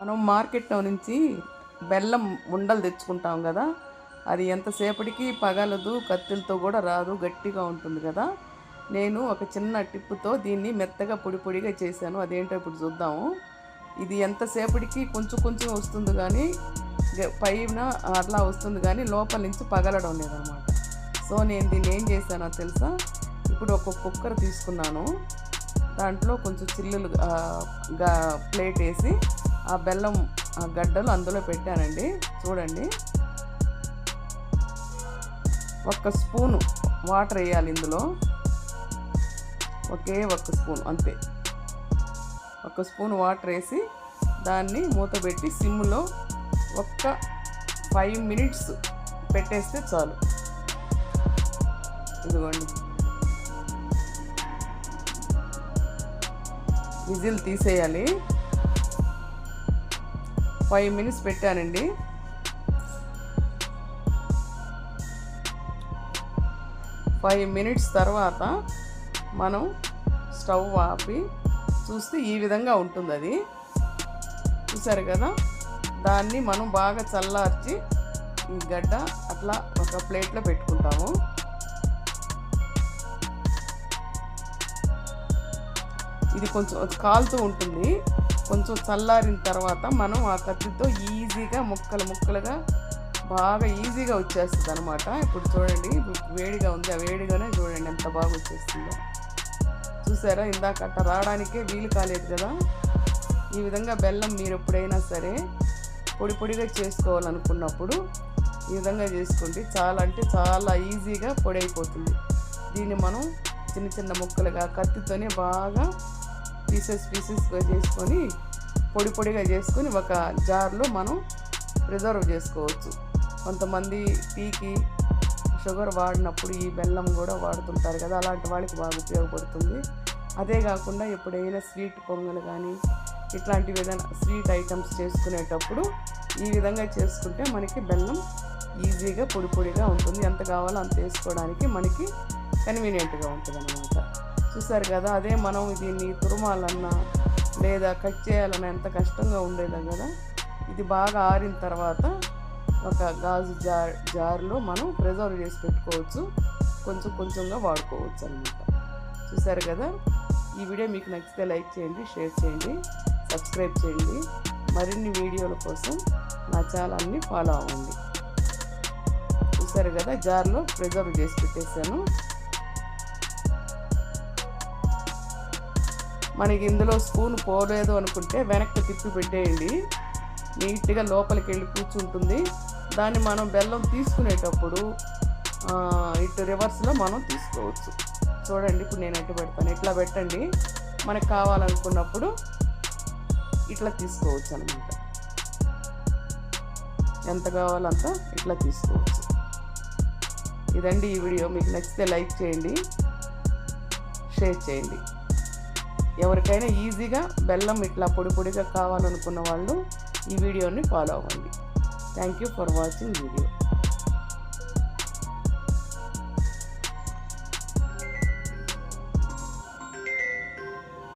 మనం మార్కెట్లో నుంచి బెల్లం ఉండలు తెచ్చుకుంటాం కదా అది ఎంతసేపటికి పగలదు కత్తిలతో కూడా రాదు గట్టిగా ఉంటుంది కదా. నేను ఒక చిన్న టిప్పుతో దీన్ని మెత్తగా పొడి పొడిగా చేశాను. అదేంటో ఇప్పుడు చూద్దాము. ఇది ఎంతసేపటికి కొంచెం కొంచెం వస్తుంది కానీ పైన అట్లా వస్తుంది కానీ లోపల నుంచి పగలడం లేదనమాట. సో నేను దీన్ని ఏం చేశానో తెలుసా? ఇప్పుడు ఒక కుక్కర్ తీసుకున్నాను. దాంట్లో కొంచెం చిల్లులు ప్లేట్ వేసి ఆ బెల్లం ఆ గడ్డలు అందులో పెట్టానండి. చూడండి. ఒక్క స్పూను వాటర్ వేయాలి ఇందులో. ఒకే ఒక్క స్పూన్ అంతే. ఒక స్పూన్ వాటర్ వేసి దాన్ని మూత పెట్టి సిమ్లో ఒక్క ఫైవ్ మినిట్స్ పెట్టేస్తే చాలు. ఇదిగోండి. విజిల్ తీసేయాలి. ఫైవ్ మినిట్స్ పెట్టానండి. ఫైవ్ మినిట్స్ తర్వాత మనం స్టవ్ ఆపి చూస్తే ఈ విధంగా ఉంటుంది అది చూసారు కదా? దాన్ని మనం బాగా చల్లార్చి ఈ గడ్డ అట్లా ఒక ప్లేట్లో పెట్టుకుంటాము. ఇది కొంచెం కాలుతూ ఉంటుంది. కొంచెం చల్లారిన తర్వాత మనం ఆ కత్తితో ఈజీగా ముక్కలు ముక్కలుగా బాగా ఈజీగా వచ్చేస్తుంది అనమాట ఇప్పుడు చూడండి వేడిగా ఉంది. ఆ వేడిగానే చూడండి ఎంత బాగా వచ్చేస్తుందో. చూసారా? ఇందాక అట్ట రావడానికే వీలు కాలేదు కదా? ఈ విధంగా బెల్లం మీరు ఎప్పుడైనా సరే పొడి పొడిగా చేసుకోవాలనుకున్నప్పుడు ఈ విధంగా చేసుకోండి. చాలా అంటే చాలా ఈజీగా పొడి అయిపోతుంది. దీన్ని మనం చిన్న చిన్న ముక్కలుగా కత్తితోనే బాగా పీసెస్ పీసెస్గా చేసుకొని పొడి పొడిగా చేసుకొని ఒక జార్లో మనం ప్రిజర్వ్ చేసుకోవచ్చు. కొంతమంది టీకి షుగర్ వాడినప్పుడు ఈ బెల్లం కూడా వాడుతుంటారు కదా అలాంటి వాళ్ళకి బాగా ఉపయోగపడుతుంది. అదే కాకుండా ఎప్పుడైనా స్వీట్ పొంగలు కానీ ఇట్లాంటివి ఏదైనా స్వీట్ ఐటమ్స్ చేసుకునేటప్పుడు ఈ విధంగా చేసుకుంటే మనకి బెల్లం ఈజీగా పొడి పొడిగా ఉంటుంది. ఎంత కావాలో అంత వేసుకోవడానికి మనకి కన్వీనియంట్గా ఉంటుంది అన్నమాట చూసారు కదా అదే మనం దీన్ని తురుమాలన్నా లేదా కట్ చేయాలన్నా ఎంత కష్టంగా ఉండేదా కదా. ఇది బాగా ఆరిన తర్వాత ఒక గాజు జార్ జార్లో మనం ప్రిజర్వ్ చేసి పెట్టుకోవచ్చు. కొంచెం కొంచెంగా వాడుకోవచ్చు అనమాట చూసారు కదా? ఈ వీడియో మీకు నచ్చితే లైక్ చేయండి షేర్ చేయండి సబ్స్క్రైబ్ చేయండి. మరిన్ని వీడియోల కోసం నా ఛానల్ని ఫాలో అవ్వండి. చూసారు కదా? జార్లో ప్రిజర్వ్ చేసి పెట్టేశాను. మనకి ఇందులో స్పూన్ పోలేదు అనుకుంటే వెనక్కి తిప్పి పెట్టేయండి. నీట్గా లోపలికి వెళ్ళి కూర్చుంటుంది. దాన్ని మనం బెల్లం తీసుకునేటప్పుడు ఇటు రివర్స్లో మనం తీసుకోవచ్చు. చూడండి ఇప్పుడు నేను ఎట్టు పెడతాను. ఇట్లా పెట్టండి. మనకు కావాలనుకున్నప్పుడు ఇట్లా తీసుకోవచ్చు అనమాట ఎంత కావాలంత ఇట్లా తీసుకోవచ్చు. ఇదండి ఈ వీడియో. మీకు నచ్చితే లైక్ చేయండి. షేర్ చేయండి. ఎవరికైనా ఈజీగా బెల్లం ఇట్లా పొడి పొడిగా కావాలనుకున్న వాళ్ళు ఈ వీడియోని ఫాలో అవ్వండి. Thank you for watching video